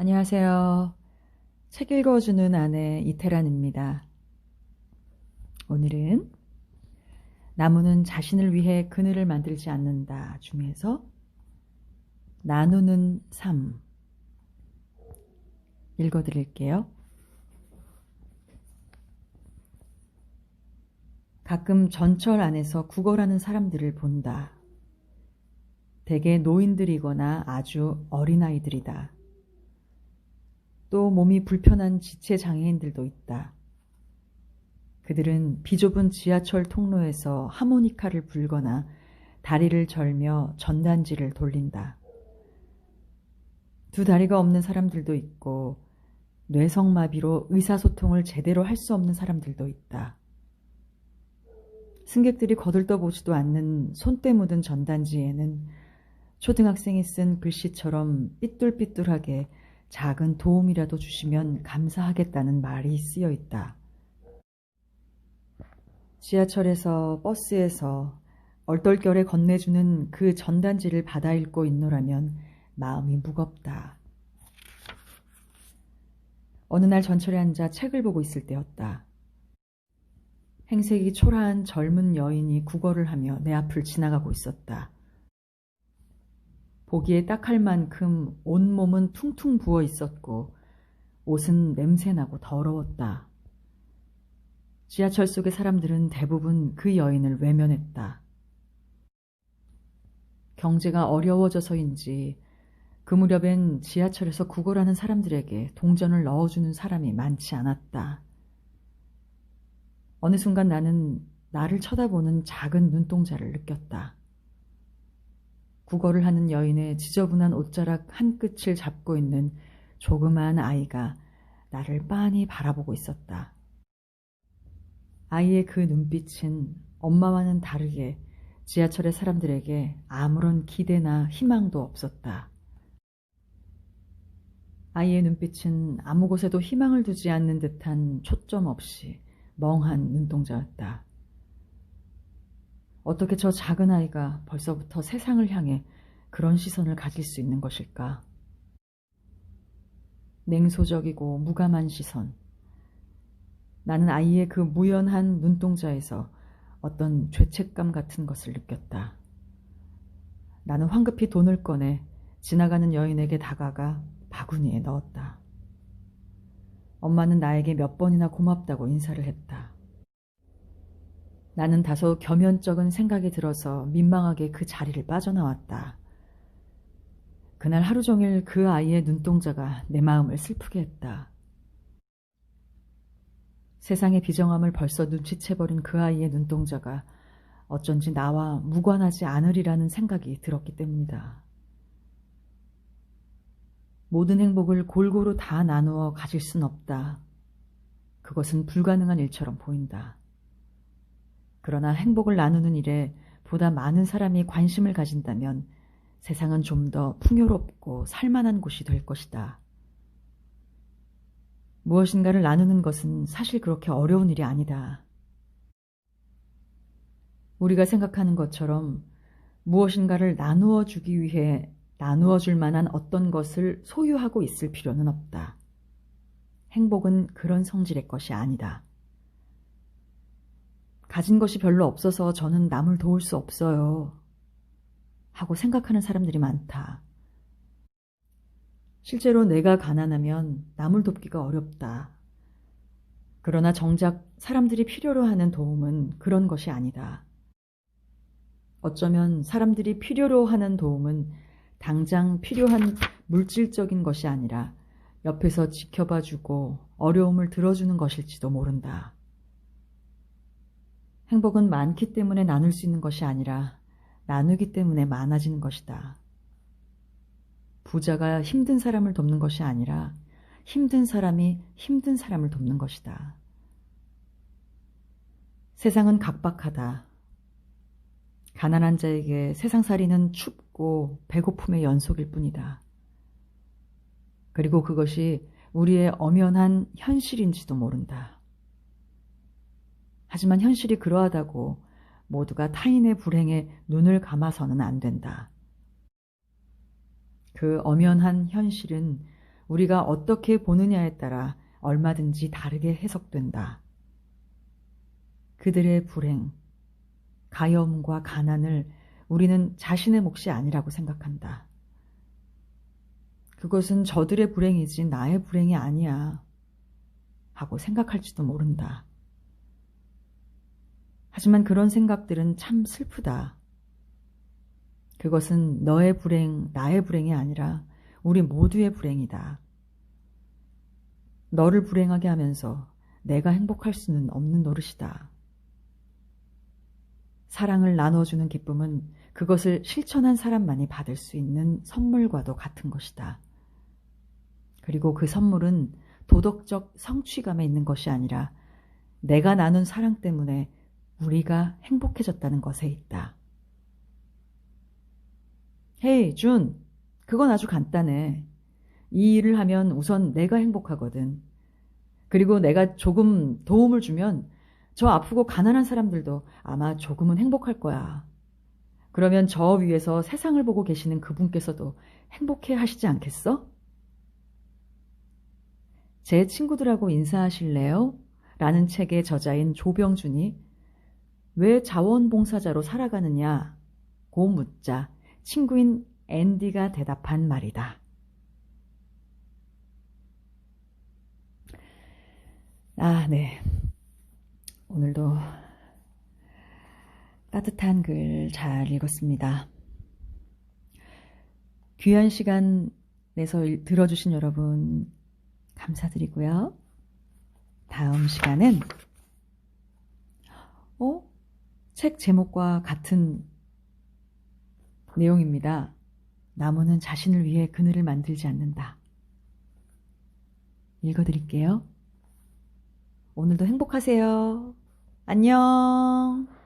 안녕하세요. 책 읽어주는 아내 이태란입니다. 오늘은 나무는 자신을 위해 그늘을 만들지 않는다 중에서 나누는 삶 읽어드릴게요. 가끔 전철 안에서 구걸하는 사람들을 본다. 대개 노인들이거나 아주 어린아이들이다. 또 몸이 불편한 지체 장애인들도 있다. 그들은 비좁은 지하철 통로에서 하모니카를 불거나 다리를 절며 전단지를 돌린다. 두 다리가 없는 사람들도 있고 뇌성마비로 의사소통을 제대로 할 수 없는 사람들도 있다. 승객들이 거들떠보지도 않는 손때 묻은 전단지에는 초등학생이 쓴 글씨처럼 삐뚤삐뚤하게 작은 도움이라도 주시면 감사하겠다는 말이 쓰여 있다. 지하철에서 버스에서 얼떨결에 건네주는 그 전단지를 받아 읽고 있노라면 마음이 무겁다. 어느 날 전철에 앉아 책을 보고 있을 때였다. 행색이 초라한 젊은 여인이 국어를 하며 내 앞을 지나가고 있었다. 보기에 딱할 만큼 온몸은 퉁퉁 부어 있었고 옷은 냄새나고 더러웠다. 지하철 속의 사람들은 대부분 그 여인을 외면했다. 경제가 어려워져서인지 그 무렵엔 지하철에서 구걸하는 사람들에게 동전을 넣어주는 사람이 많지 않았다. 어느 순간 나는 나를 쳐다보는 작은 눈동자를 느꼈다. 국어를 하는 여인의 지저분한 옷자락 한 끝을 잡고 있는 조그마한 아이가 나를 빤히 바라보고 있었다. 아이의 그 눈빛은 엄마와는 다르게 지하철의 사람들에게 아무런 기대나 희망도 없었다. 아이의 눈빛은 아무 곳에도 희망을 두지 않는 듯한 초점 없이 멍한 눈동자였다. 어떻게 저 작은 아이가 벌써부터 세상을 향해 그런 시선을 가질 수 있는 것일까? 냉소적이고 무감한 시선. 나는 아이의 그 무연한 눈동자에서 어떤 죄책감 같은 것을 느꼈다. 나는 황급히 돈을 꺼내 지나가는 여인에게 다가가 바구니에 넣었다. 엄마는 나에게 몇 번이나 고맙다고 인사를 했다. 나는 다소 겸연쩍은 생각이 들어서 민망하게 그 자리를 빠져나왔다. 그날 하루 종일 그 아이의 눈동자가 내 마음을 슬프게 했다. 세상의 비정함을 벌써 눈치채버린 그 아이의 눈동자가 어쩐지 나와 무관하지 않으리라는 생각이 들었기 때문이다. 모든 행복을 골고루 다 나누어 가질 순 없다. 그것은 불가능한 일처럼 보인다. 그러나 행복을 나누는 일에 보다 많은 사람이 관심을 가진다면 세상은 좀 더 풍요롭고 살만한 곳이 될 것이다. 무엇인가를 나누는 것은 사실 그렇게 어려운 일이 아니다. 우리가 생각하는 것처럼 무엇인가를 나누어 주기 위해 나누어 줄 만한 어떤 것을 소유하고 있을 필요는 없다. 행복은 그런 성질의 것이 아니다. 가진 것이 별로 없어서 저는 남을 도울 수 없어요. 하고 생각하는 사람들이 많다. 실제로 내가 가난하면 남을 돕기가 어렵다. 그러나 정작 사람들이 필요로 하는 도움은 그런 것이 아니다. 어쩌면 사람들이 필요로 하는 도움은 당장 필요한 물질적인 것이 아니라 옆에서 지켜봐 주고 어려움을 들어주는 것일지도 모른다. 행복은 많기 때문에 나눌 수 있는 것이 아니라 나누기 때문에 많아지는 것이다. 부자가 힘든 사람을 돕는 것이 아니라 힘든 사람이 힘든 사람을 돕는 것이다. 세상은 각박하다. 가난한 자에게 세상살이는 춥고 배고픔의 연속일 뿐이다. 그리고 그것이 우리의 엄연한 현실인지도 모른다. 하지만 현실이 그러하다고 모두가 타인의 불행에 눈을 감아서는 안 된다. 그 엄연한 현실은 우리가 어떻게 보느냐에 따라 얼마든지 다르게 해석된다. 그들의 불행, 가염과 가난을 우리는 자신의 몫이 아니라고 생각한다. 그것은 저들의 불행이지 나의 불행이 아니야. 하고 생각할지도 모른다. 하지만 그런 생각들은 참 슬프다. 그것은 너의 불행, 나의 불행이 아니라 우리 모두의 불행이다. 너를 불행하게 하면서 내가 행복할 수는 없는 노릇이다. 사랑을 나눠주는 기쁨은 그것을 실천한 사람만이 받을 수 있는 선물과도 같은 것이다. 그리고 그 선물은 도덕적 성취감에 있는 것이 아니라 내가 나눈 사랑 때문에 우리가 행복해졌다는 것에 있다. 헤이, 준. 그건 아주 간단해. 이 일을 하면 우선 내가 행복하거든. 그리고 내가 조금 도움을 주면 저 아프고 가난한 사람들도 아마 조금은 행복할 거야. 그러면 저 위에서 세상을 보고 계시는 그분께서도 행복해 하시지 않겠어? 제 친구들하고 인사하실래요? 라는 책의 저자인 조병준이 왜 자원봉사자로 살아가느냐? 고 묻자 친구인 앤디가 대답한 말이다. 아, 네. 오늘도 따뜻한 글 잘 읽었습니다. 귀한 시간 내서 들어주신 여러분 감사드리고요. 다음 시간은 어? 책 제목과 같은 내용입니다. 나무는 자신을 위해 그늘을 만들지 않는다. 읽어드릴게요. 오늘도 행복하세요. 안녕.